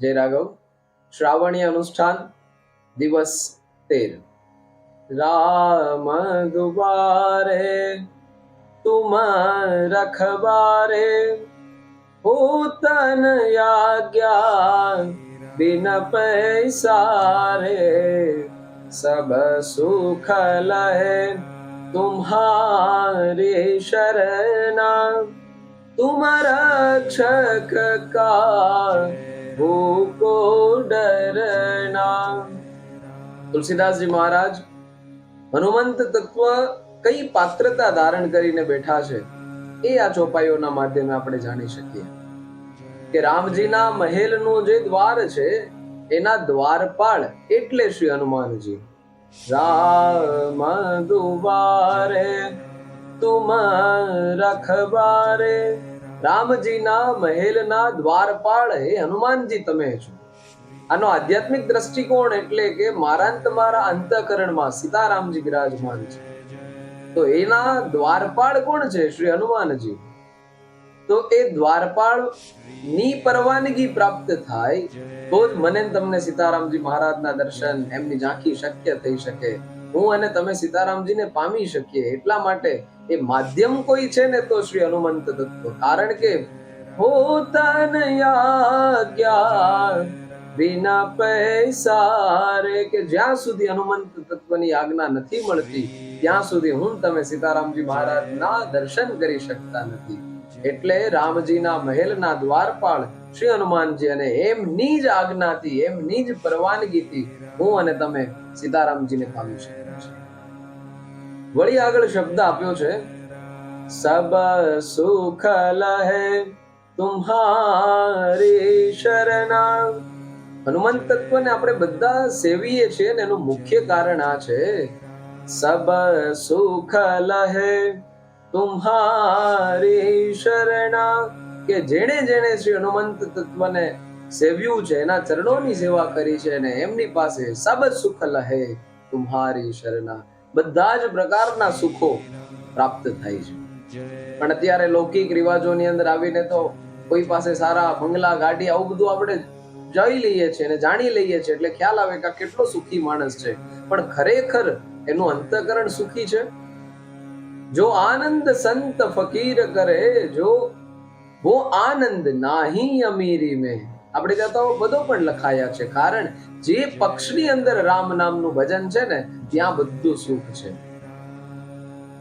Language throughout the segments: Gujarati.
જય રાઘવ શ્રાવણી અનુષ્ઠાન દિવસ તેર રામ દુબારે તુમ રખબારે પૂતન યાજ્ઞા બિન પૈસારે સબ સુખ લહે तुम्हारी शरणा तुम रक्षक का ભૂકો ડરના તુલસીદાસજી મહારાજ હનુમંત તત્વ કઈ પાત્રતા ધારણ કરીને બેઠા છે એ આ ચોપાઈઓના માધ્યમે આપણે જાણી શકીએ કે રામજીના મહેલનો જે દ્વાર છે, એના દ્વારપાળ એટલે શ્રી હનુમાનજી. રામ દુવારે, તુમ રખબારે રામજીના મહેલના દ્વારપાળ હે હનુમાનજી, તમે છો. આનો આધ્યાત્મિક દ્રષ્ટિકોણ એટલે કે મારા તમારા અંતઃકરણમાં સીતારામજી બિરાજમાન છે. તો એના દ્વારપાળ કોણ છે, શ્રી હનુમાનજી? તો એ દ્વારપાળની પરવાનગી પ્રાપ્ત થાય તો જ મને તમને સીતારામજી મહારાજના દર્શન એમની ઝાંખી શક્ય થઈ શકે. હું અને તમે સીતારામજીને પામી શકીએ એટલા માટે એ માધ્યમ કોઈ છે ને તો શ્રી હનુમંત દત્ત. કારણ કે વિના પૈસા કે જ્યાં સુધી હનુમંત તત્વની આજ્ઞા નથી મળતી, ત્યાં સુધી હું તમે સીતારામજી મહારાજના દર્શન કરી શકતા નથી. એટલે રામજીના મહેલના દ્વારપાળ શ્રી હનુમાનજી અને એમની જ આજ્ઞાથી, એમની જ પરવાનગીથી હું અને તમે સીતારામજીને પામી શકીએ છીએ. વળી આગળ શબ્દ આપ્યો છે, સબ સુખ લહે તુમ્હારી શરણા. હનુમાન તત્વને આપણે બધા સેવીએ છીએ ને એનું મુખ્ય કારણ આ છે, સબ સુખ લહે તુમ્હારી શરણા. કે જેણે જેણે શ્રી હનુમંત તત્વને સેવ્યું છે, એના ચરણોની સેવા કરી છે અને એમની પાસે સબ સુખ લહે તુમ્હારી શરણા. બધા જ પ્રકારના સુખો પ્રાપ્ત થાય છે. પણ અત્યારે લૌકિક રિવાજોની અંદર આવીને તો કોઈ પાસે સારા બંગલા, ગાડી આવું બધું આપણે જોઈ લઈએ છીએ અને જાણી લઈએ છીએ. એટલે ખ્યાલ આવે કે કેટલો સુખી માણસ છે. પણ ખરેખર એનું અંતકરણ સુખી છે? જો આનંદ સંત ફકીર કરે, જો વો આનંદ નાહી અમીરી મેં. આપણે ત્યાં તો બધો પણ લખાયા છે. કારણ જે પક્ષની અંદર રામ નામનું ભજન છે ને, ત્યાં બધું સુખ છે.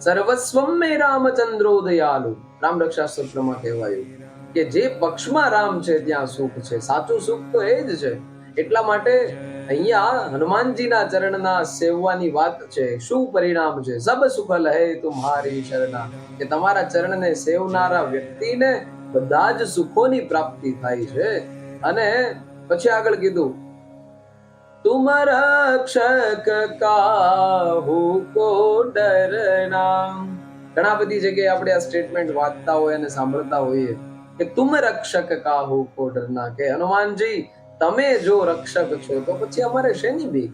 સર્વસ્વમ મે રામચંદ્રો દયાલુ રામ રક્ષા સૂત્રમાં કહેવાયું કે જે પક્ષમાં રામ છે, ત્યાં સુખ છે. સાચું સુખ તો એ જ છે. એટલા માટે અહીંયા હનુમાનજીના ચરણના સેવવાની વાત છે. શું પરિણામ છે? સબ સુખ લહે તુમ્હારી શરણા. કે તમારા ચરણને સેવનારા વ્યક્તિને બધા જ સુખોની પ્રાપ્તિ થાય છે. અને પછી આગળ કીધું તુમ રક્ષક કાહુ કો ડરના ઘણા બધી જગ્યાએ આપણે આ સ્ટેટમેન્ટ વાંચતા હોય અને સાંભળતા હોઈએ કે તુમ રક્ષક કાહુ કો ડરના કે હનુમાનજી, તમે જો રક્ષક છો તો પછી અમારે શેની બીક?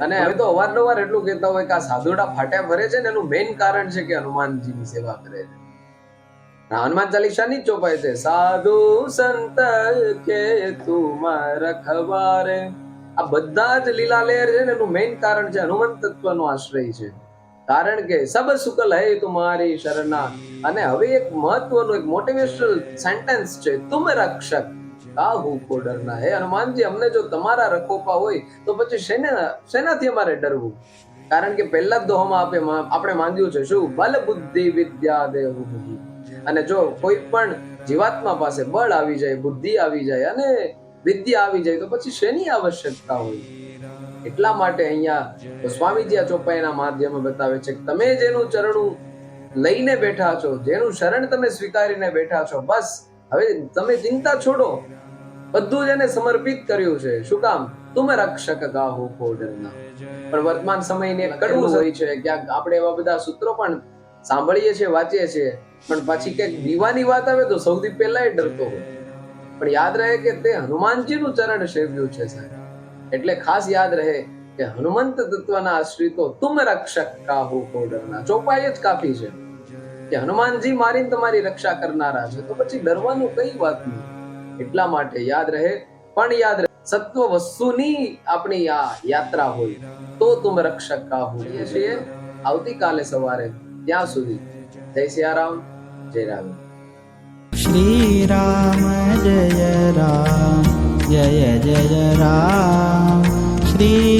અને હવે તો અવારનવાર એટલું કહેતા હોય કે આ સાધુડા ફાટ્યા ભરે છે ને, એનું મેઇન કારણ છે કે હનુમાનજીની સેવા કરે છે. હનુમાન ચાલીસાની ચોપાઈ છે. સાધુ સંત કે રખવારે આ બધા જ લીલા લહેર છે એનું મેઇન કારણ છે હનુમંત તત્વનો આશ્રય છે. કારણ કે સબ સુકલ હે તુમારી શરણા. અને હવે એક મહત્વનું, એક મોટિવેશનલ સેન્ટેન્સ છે. તુમ રક્ષક. કાહુ કો ડરના. હે હનુમાનજી, અમને જો તમારા રખોપા હોય, તો પછી શેને, શેનાથી અમારે ડરવું? કારણ કે પહેલા જ દોહમાં આપે આપણે માંગ્યું છે. શું? બલ બુદ્ધિ વિદ્યા દેવ અને જો કોઈ પણ જીવાત્મા પાસે બળ આવી જાય, બુદ્ધિ આવી જાય અને વિદ્યા આવી જાય, તો પછી શેની આવશ્યકતા હોય? એટલા માટે અહીંયા સ્વામીજી આ ચોપાઈના માધ્યમે બતાવે છે કે તમે જેનું ચરણું લઈને બેઠા છો, જેનું શરણ તમે સ્વીકારીને બેઠા છો, બસ. હવે તમે ચિંતા છોડો. બધું જ એને સમર્પિત કર્યું છે. શું કામ? તુમ રક્ષક ગાહો કોડરના પણ વર્તમાન સમયને કડવું હોય છે, ક્યાંક આપણે એવા બધા સૂત્રો પણ સાંભળીએ છીએ, વાંચીએ છીએ, પણ પછી ક્યાંક દીવાની વાત આવે તો સૌથી પહેલા એ ડરતો હોય. પણ યાદ રહે કે તે હનુમાનજીનું ચરણ સેવ્યું છે સાહેબ. એટલે ખાસ યાદ રહે કે હનુમંત તત્વના આશ્રિતો, તુમ રક્ષક કાહુ કોડરના? ચોપાઈ જ કાફી છે. કે હનુમાનજી મારીને તમારી રક્ષા કરનારા છે, તો પછી ડરવાનું કઈ વાત નહીં. એટલા માટે યાદ રહે, પણ યાદ રહે, સત્વ વસ્તુની આપણી આ યાત્રા હોય, તો તુમ રક્ષક કાહુ. છીએ, આવતીકાલે સવારે. ત્યાં સુધી. જય સિયારામ જય રામ. શ્રી રામ જય રામ જય જય રામ. શ્રી